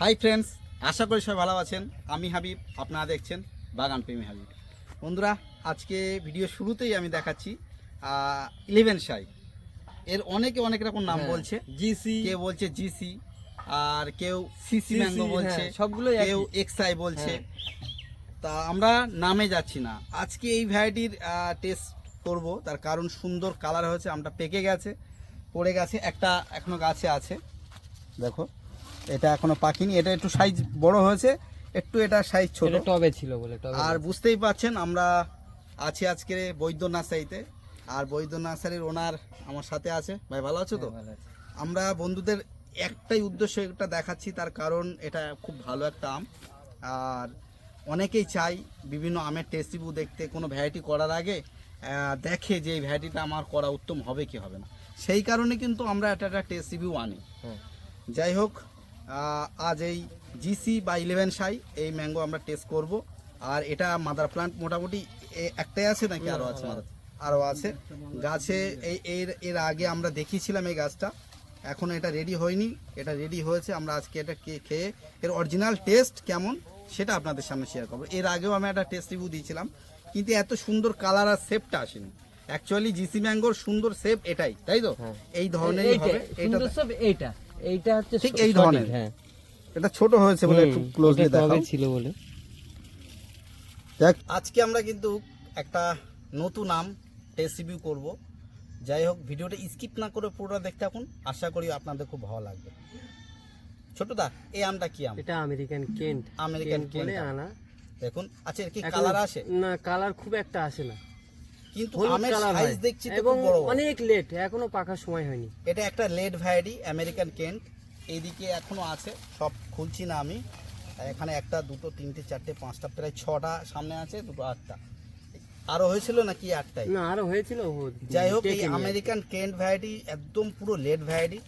Hi friends আশা করি সবাই ভালো আছেন। আমি হাবিব আপনারা দেখছেন বাগান প্রেমী হাবিব। বন্ধুরা আজকে ভিডিও শুরুতেই আমি দেখাচ্ছি ইলেভেন সাই। এর অনেকে অনেক রকম নাম হ্যাঁ, বলছে। জিসি কেউ বলছে জিসি আর কেউ সিসি ম্যাঙ্গো বলছে সবগুলোই কেউ একই। এক্সআই বলছে। হ্যাঁ। তা আমরা নামে যাচ্ছি না। আজকে এই ভ্যারাইটির টেস্ট করব। তার কারণ সুন্দর কালার হয়েছে আমটা পেকে গেছে পড়ে গেছে একটা এখনও গাছে আছে। দেখো। এটা এখনও পাকিনি এটা একটু সাইজ বড় হয়েছে একটু এটা সাইজ ছোট। টবে ছিল বলে টবে আর বুঝতেই পাচ্ছেন আমরা আছি আজকে বৈদ্য নার্সারিতে। আর বৈদ্য নার্সারির ওনার আমার সাথে আছে। ভাই ভালো আছো তো? হ্যাঁ। আমরা বন্ধুদের একটাই উদ্দেশ্য এটা দেখাচ্ছি তার কারণ এটা খুব ভালো একটা আম। আর অনেকেই চাই বিভিন্ন আমের টেস্ট রিভিউ দেখতে কোনো ভ্যারাইটি করার আগে দেখে যে এই ভ্যারাইটিটা আমার করা উত্তম হবে কি হবে না। সেই কারণে কিন্তু আমরা এটা একটা টেস্ট রিভিউ আনি। যাই হোক আজ এই জিসি বা ইলেভেন সাই এই ম্যাঙ্গো আমরা টেস্ট করব। আর এটা মাদার প্লান্ট মোটামুটি একটাই আছে নাকি আরও আছে? মাদার আরও আছে। গাছে এই এর এর আগে আমরা দেখিয়েছিলাম এই গাছটা। এখন এটা রেডি হয়নি। এটা রেডি হয়েছে। আমরা আজকে এটা কে- খেয়ে এর অরিজিনাল টেস্ট কেমন সেটা আপনাদের সামনে শেয়ার করব। এর আগেও আমি একটা টেস্ট রিভিউ দিয়েছিলাম। কিন্তু এত সুন্দর কালার আর শেপটা আসেনি। অ্যাকচুয়ালি জিসি ম্যাঙ্গোর সুন্দর শেপ এটাই তাই তো? হ্যাঁ। এই ধরনেরই হবে। এটা এইটা হচ্ছে ঠিক এই ধরনের। হ্যাঁ। এটা ছোট হয়েছে বলে একটু ক্লোজলি দেখাও। ছিল বলে। দেখ। আজকে আমরা কিন্তু একটা নতুন আম টেস্ট রিভিউ করব। যাই হোক ভিডিওটা স্কিপ না করে পুরোটা দেখতে থাকুন। আশা করি আপনাদের খুব ভালো লাগবে। ছোটদা এই আমটা কি আম? এটা আমেরিকান কেন্ট আমেরিকান কেন্ট আনা। দেখুন আচ্ছা এর কি কালার আসে? না কালার খুব একটা আসে না। কিন্তু আমের সাইজ দেখছি তো এবং বড়। অনেক লেট এখনও পাকার সময় হয়নি। এটা একটা লেড ভ্যারাইটি আমেরিকান কেন্ট এইদিকে এখনও আছে সব খুলছি না আমি। এখানে একটা দুটো তিনটে চারটে পাঁচটা প্রায় ছটা সামনে আছে দুটো আটটা। আরও হয়েছিল নাকি আটটাই না আরও হয়েছিল যাই হোক এই আমেরিকান কেন্ট ভ্যারাইটি একদম পুরো লেট ভ্যারাইটি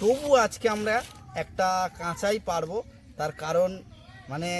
তবু আজকে আমরা একটা কাঁচাই পারব তার কারণ মানে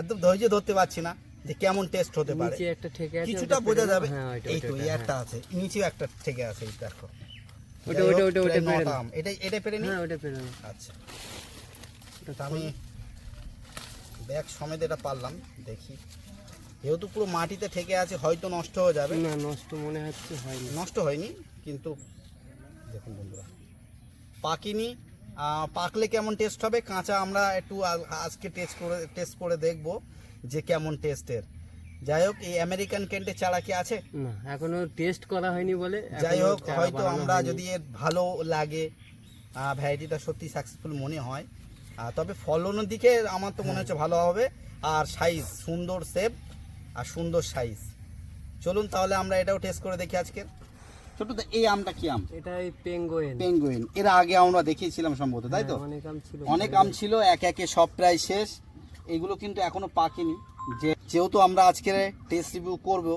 একদম ধৈর্য ধরতে পারছি না। যে কেমন টেস্ট হতে পারে। নিচে একটা ঠেকে আছে কিছুটা বোঝা যাবে। হ্যাঁ এই তো এই একটা আছে। নিচেও একটা থেকে আছে এই দেখো। হোক, ওইটা, ওইটা, ওইটা পেরে নাও। এটা এটা পেরে নি? হ্যাঁ ওটা পেরে নাও। আচ্ছা। আমি ব্যাগ সমেত এটা পারলাম দেখি। যেহেতু পুরো মাটিতে ঠেকে আছে হয়তো নষ্ট হয়ে যাবে। না নষ্ট মনে হচ্ছে হয়নি। নষ্ট হয়নি কিন্তু দেখুন বন্ধুরা। পাকিনি পাকলে কেমন টেস্ট হবে? কাঁচা আমরা একটু আজকে টেস্ট করে টেস্ট করে দেখব। যে কেমন টেস্টের। যাই হোক এই আমেরিকান কেন্টের চারা কি আছে? না এখনও টেস্ট করা হয়নি বলে যাই হোক হয়তো আমরা যদি এর ভালো লাগে ভ্যারাইটিটা সত্যি সাকসেসফুল মনে হয়। তবে ফলনের দিকে আমার তো মনে হচ্ছে ভালো হবে। আর সাইজ সুন্দর শেপ আর সুন্দর সাইজ চলুন তাহলে আমরা এটাও টেস্ট করে দেখি আজকে ছোট এই আমটা কি আম? এটা এই পেঙ্গোয়েন পেঙ্গুইন এর আগে আমরা দেখিয়েছিলাম সম্ভবত তাই তো? হ্যাঁ, অনেক আম ছিল অনেক আম ছিল এক একে সব প্রায় শেষ। এগুলো কিন্তু এখনও পাকেনি। যে যেহেতু আমরা আজকে টেস্ট রিভিউ করব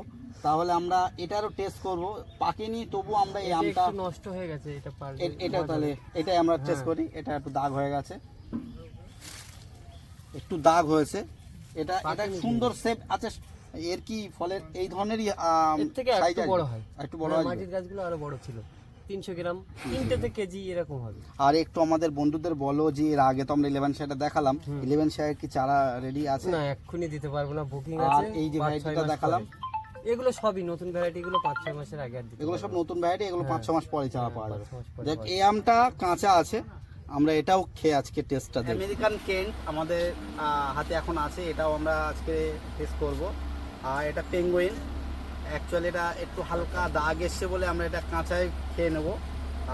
তাহলে আমরা এটারও টেস্ট করব। পাকেনি তবু আমরা এই আমটা নষ্ট হয়ে গেছে এটা এটা তাহলে এটাই আমরা টেস্ট হ্যাঁ। করি এটা একটু দাগ হয়ে গেছে। একটু দাগ হয়েছে। এটা এটা সুন্দর শেপ আচ্ছা এর কি ফলের এই ধরনেরই থেকে একটু বড় হয়। একটু বড় হ্যাঁ, মাটির গাছগুলো আরও বড় ছিল। তিনশো গ্রাম তিনটেতে কেজি এরকম হবে। আর একটু আমাদের বন্ধুদের বলো যে এর আগে তো আমরা ইলেভেন শাইটা দেখালাম। ইলেভেন শাইয়ের কি চারা রেডি আছে? না এক্ষুনি দিতে পারব না বুকিং আর আছে এই যে ভ্যারাইটিটা দেখালাম। এগুলো সবই নতুন ভ্যারাইটি গুলো পাঁচ ছয় মাসের আগে আর এগুলো সব নতুন ভ্যারাইটি এগুলো পাঁচ ছ মাস পরে চারা হ্যাঁ, পাওয়া যাবে। দেখ এই আমটা কাঁচা আছে। আমরা এটাও খেয়ে আজকে টেস্টটা দেখি। আমেরিকান কেন্ট আমাদের হাতে এখন আছে এটাও আমরা আজকে টেস্ট করব। আর এটা পেঙ্গুইন অ্যাকচুয়ালি এটা একটু হালকা দাগ এসছে বলে আমরা এটা কাঁচাই খেয়ে নেব।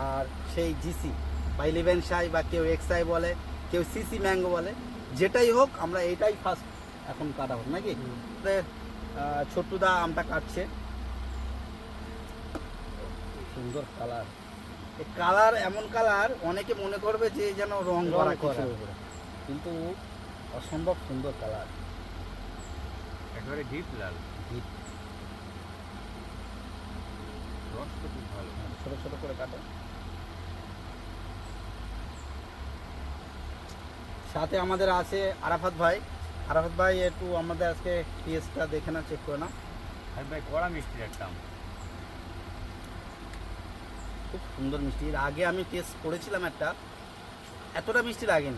আর সেই জিসি বা ইলেভেন সাই বা কেউ এক্সআই বলে কেউ সিসি ম্যাঙ্গো বলে যেটাই হোক আমরা এইটাই ফার্স্ট এখন কাটা হোক নাকি। ছোট্টুদা আমটা কাটছে। সুন্দর কালার। এই কালার এমন কালার অনেকে মনে করবে যে যেন রং করা করা। কিছু কিন্তু অসম্ভব সুন্দর কালার। একেবারে ডিপ লাল। রস তো খুব ভালো ছোট ছোট করে কাটো। সাথে আমাদের আছে আরাফাত ভাই। আরাফাত ভাই একটু আমাদের আজকে টেস্টটা দেখে না চেক করে না আর ভাই কড়া মিষ্টির একটা খুব সুন্দর মিষ্টি। এর আগে আমি টেস্ট করেছিলাম একটা। এতটা মিষ্টি লাগেনি।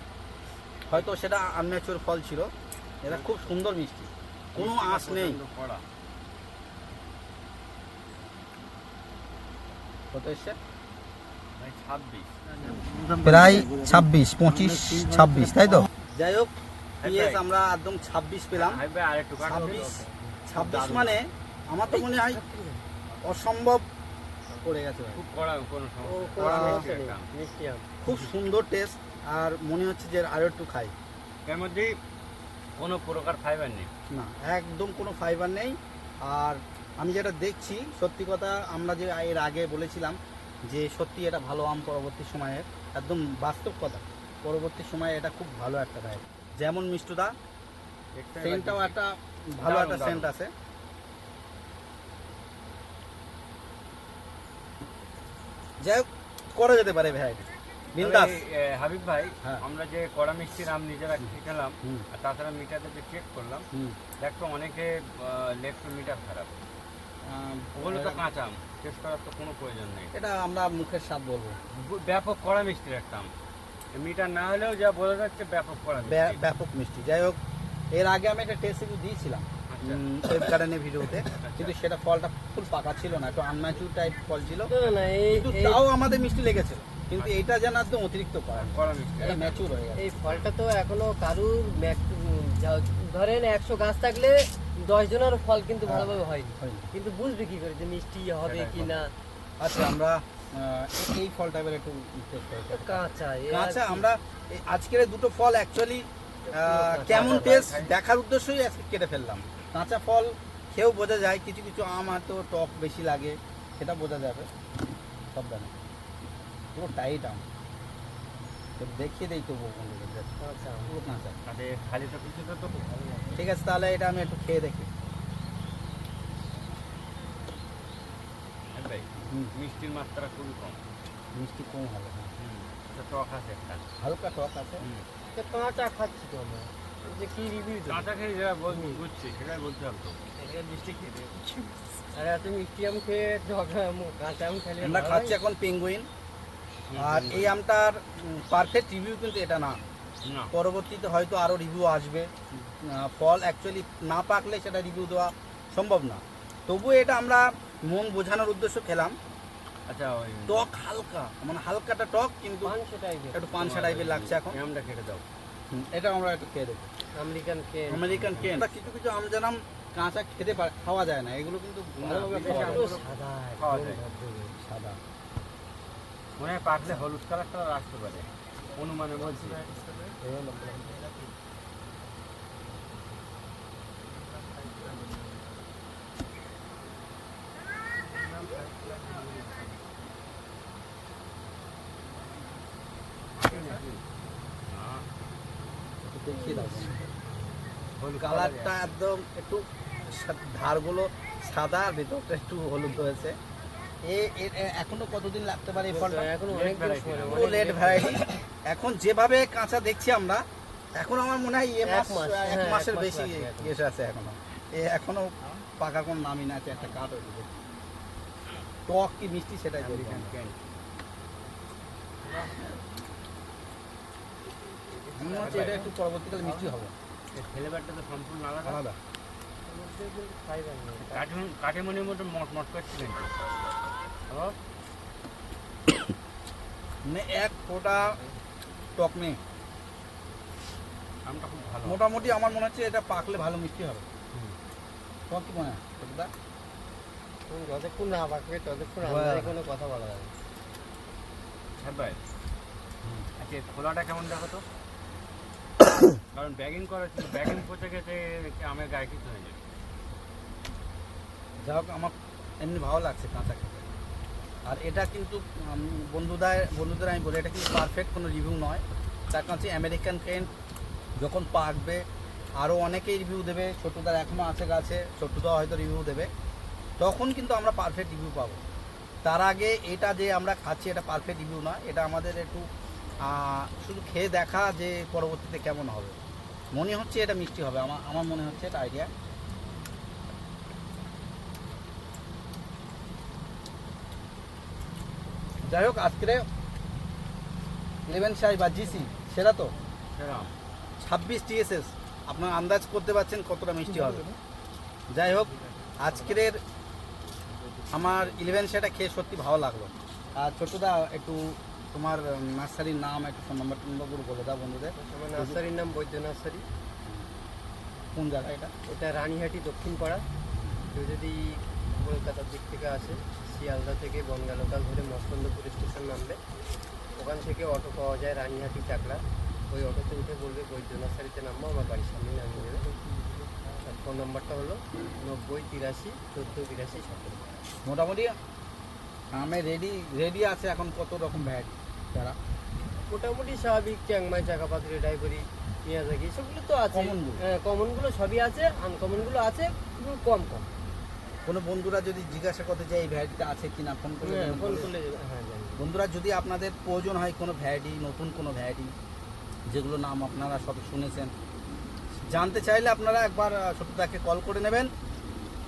হয়তো সেটা আনম্যাচুর ফল ছিল। এটা খুব সুন্দর মিষ্টি। কোনো আঁশ নেই। কড়া। কত এসছে? মানে ছাব্বিশ। প্রায় ছাব্বিশ পঁচিশ ছাব্বিশ তাই তো? যাই হোক পিএস আমরা একদম ছাব্বিশ পেলাম। ছাব্বিশ ছাব্বিশ মানে আমার তো মনে হয় অসম্ভব পড়ে গেছে খুব সুন্দর টেস্ট আর মনে হচ্ছে যে আরও একটু খাই। এর মধ্যে কোনো প্রকার ফাইবার নেই। না একদম কোনো ফাইবার নেই। আর আমি যেটা দেখছি সত্যি কথা আমরা যে এর আগে বলেছিলাম যে সত্যি এটা ভালো আম পরবর্তী সময়ে একদম বাস্তব কথা। পরবর্তী সময়ে এটা খুব ভালো একটা দেয় যেমন মিষ্টুদা সেন্টটাও একটা ভালো একটা সেন্ট আছে। যাই হোক করা যেতে পারে ভাই। বিন্দাস। হাবিব ভাই হ্যাঁ। আমরা যে কড়া মিষ্টির আম নিজেরা খেলাম আর তাছাড়া মিটারে যে চেক করলাম দেখো অনেকে লেফট মিটার খারাপ। ওগুলো তো কাঁচা আম টেস্ট করার তো কোনো প্রয়োজন নেই। এটা আমরা মুখের স্বাদ বলব। ব্যাপক কড়া মিষ্টির একটা আম। মিটার না হলেও যা বোঝা যাচ্ছে ব্যাপক কড়া ব্যা- ব্যাপক মিষ্টি। যাই হোক এর আগে আমি একটা টেস্ট রিভিউ দিয়েছিলাম আচ্ছা। সেফ ভিডিওতে। কিন্তু সেটা ফলটা ফুল পাকা ছিল না একটু আনম্যাচুর টাইপ ফল ছিল। কিন্তু তাও আমাদের মিষ্টি লেগেছিল কিন্তু এটা যেন একদম অতিরিক্ত করা মিষ্টি। এটা ম্যাচুর হয়ে গেছে। এই ফলটা তো এখনও কারুর যা- ধরেন একশো গাছ থাকলে দশ জনের ফল কিন্তু হ্যাঁ। ভালোভাবে হয়নি। কিন্তু বুঝবে কি করে যে মিষ্টি হবে কি না আচ্ছা আমরা এই ফলটা এবার একটু। তো কাঁচা কাঁচা আমরা এই আজকের দুটো ফল অ্যাকচুয়ালি কেমন টেস্ট দেখার উদ্দেশ্যই আজকে কেটে ফেললাম। কাঁচা ফল খেয়েও বোঝা যায় কিছু কিছু আম হয়তো টক বেশি লাগে সেটা বোঝা যাবে সব জানে পুরো টাইট আম। তো দেখিয়ে দেই তবু কাঁচা পুরো কাঁচা। খালি তো কিছু তো তো ঠিক আছে তাহলে এটা আমি একটু খেয়ে দেখি। মিষ্টির মাত্রা খুবই কম। মিষ্টি কম হবে হ্যাঁ। একটা টক আছে একটা। হালকা টক আছে। তো কাঁচা খাচ্ছি তো আমরা। যে কি রিভিউ কাঁচা খেয়ে যারা বল বুঝছি সেটাই বলতে হবে তো। মিষ্টি খেতে আরে এত মিষ্টি আম খেয়ে টক আম, কাঁচা আম খেলে আমরা খাচ্ছি এখন পেঙ্গুইন আর এই আমটার পারফেক্ট রিভিউ কিন্তু এটা না। পরবর্তীতে হয়তো আরও রিভিউ আসবে। ফল অ্যাকচুয়ালি না পাকলে সেটা রিভিউ দেওয়া সম্ভব না। তবুও এটা আমরা মন বোঝানোর উদ্দেশ্য খেলাম। আচ্ছা ওই টক হালকা মানে হালকাটা টক কিন্তু একটু পানসা টাইপের লাগছে এখন। আমটা কেটে দাও। এটা আমরা একটু খেয়ে দেখি। আমেরিকান কেন? আমেরিকান কেন? কিছু কিছু আম জানাম কাঁচা খেতে পারে খাওয়া যায় না। এগুলো কিন্তু খাওয়া যায়। সাদা। মনে হয় পাকলে হলুদ কালারটা আসতে পারে। অনুমানে বলছি দেখিয়ে দাও কালারটা একদম একটু ধারগুলো সাদা আর ভেতরটা একটু হলুদ হয়েছে। এ এখনও কতদিন লাগতে পারে এই ফলটা? এখন অনেক লেট ভ্যারাইটি এখন যেভাবে কাঁচা দেখছি আমরা এখন আমার মনে হয় এ মাস এক হ্যাঁ, মাসের বেশি এসে আছে এখনও। এ এখনও পাকা কোন নামই না আছে একটা কাঠ হয়ে গেছে টক কি মিষ্টি সেটাই। কেন মনে হচ্ছে এটা একটু পরবর্তীকালে মিষ্টি হবে। ফ্লেভারটা তো সম্পূর্ণ আলাদা। আলাদা। মট মানে এক ফোঁটা টক নেই। আমটা খুব ভালো। মোটামুটি আমার মনে হচ্ছে এটা পাকলে ভালো মিষ্টি হবে। তোমার কি মনে হয়? যতক্ষণ না পাকবে ততক্ষণ বাহ। আমাদের কোনো কথা বলা যাবে হ্যাঁ ভাই। আচ্ছা খোলাটা কেমন দেখো তো? কারণ ব্যাগিং করা ছিল ব্যাগিং পচে গেছে আমের গায়ে কিছু হয়ে যাবে যা হোক আমার এমনি ভালো লাগছে কাঁচা খেতে আর এটা কিন্তু বন্ধুদের বন্ধুদের আমি বলি, এটা কিন্তু পারফেক্ট কোনো রিভিউ নয়। তার কাছে আমেরিকান কেন্ট যখন পাকবে আরও অনেকেই রিভিউ দেবে, ছোটদার এখনও আছে গাছে ছোটদা হয়তো রিভিউ দেবে। তখন কিন্তু আমরা পারফেক্ট রিভিউ পাবো। তার আগে এটা যে আমরা খাচ্ছি, এটা পারফেক্ট রিভিউ নয়। এটা আমাদের একটু শুধু খেয়ে দেখা যে পরবর্তীতে কেমন হবে। মনে হচ্ছে এটা মিষ্টি হবে আমার আমার মনে হচ্ছে এটা আইডিয়া যাই হোক আজকে ইলেভেন সাই বা জিসি সেরা তো? ছাব্বিশ টিএসএস আপনার আন্দাজ করতে পারছেন কতটা মিষ্টি হবে? যাই হোক আজকের আমার ইলেভেন সেটা খেয়ে সত্যি ভালো লাগল। আর ছোটদা একটু তোমার নার্সারির নাম একটু ফোন নাম্বার নম্বরগুলো বলে দাও বন্ধুদের। আমার নার্সারির নাম বৈদ্য নার্সারি। কোন জায়গা এটা? এটা রানীহাটি দক্ষিণ পাড়া কেউ যদি কলকাতার দিক থেকে আসে শিয়ালদা থেকে বনগা লোকাল ধরে মস্তন্দপুর স্টেশন নামবে। ওখান থেকে অটো পাওয়া যায় রানীহাটি চাকলা। ওই অটোতে উঠে বলবে বৈদ্য নার্সারিতে নামবো আমার বাড়ির সামনে নামিয়ে দেবে। আর ফোন নম্বরটা হলো নব্বই তিরাশি চোদ্দ বিরাশি সতেরো। মোটামুটি আমে রেডি রেডি আছে এখন কত রকম ভ্যারাইটি যারা? মোটামুটি স্বাভাবিক চ্যাংমাই চাকাপাত্রি ডাইবরি মিয়াজাকি সেগুলো তো আছে। হ্যাঁ কমনগুলো সবই আছে আনকমনগুলো আছে কম কম। কোনো বন্ধুরা যদি জিজ্ঞাসা করতে চায় এই ভ্যারাইটিটা আছে কিনা? ফোন করে হ্যাঁ ফোন করলে হ্যাঁ বন্ধুরা যদি আপনাদের প্রয়োজন হয় কোনো ভ্যারাইটি নতুন কোনো ভ্যারাইটি যেগুলো নাম আপনারা সব শুনেছেন জানতে চাইলে আপনারা একবার ছোটদাকে কল করে নেবেন।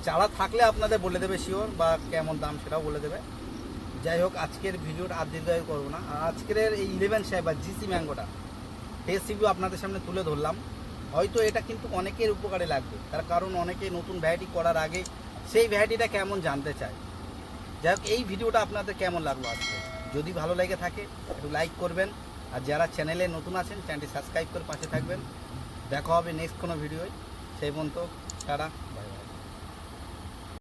চারা থাকলে আপনাদের বলে দেবে শিওর বা কেমন দাম সেটাও বলে দেবে। যাই হোক আজকের ভিডিওটা আর দীর্ঘায়ু করব না। আর আজকের এই ইলেভেন সাহেব বা জিসি ম্যাঙ্গোটা টেস্ট রিভিউ আপনাদের সামনে তুলে ধরলাম। হয়তো এটা কিন্তু অনেকের উপকারে লাগবে। তার কারণ অনেকে নতুন ভ্যারাইটি করার আগে সেই ভ্যারাইটিটা কেমন জানতে চাই। যাই হোক, এই ভিডিওটা আপনাদের কেমন লাগল আজকে? যদি ভালো লেগে থাকে, একটু লাইক করবেন। আর যারা চ্যানেলে নতুন আছেন চ্যানেলটি সাবস্ক্রাইব করে পাশে থাকবেন। দেখা হবে নেক্সট কোনো ভিডিওয় সেই পর্যন্ত তারা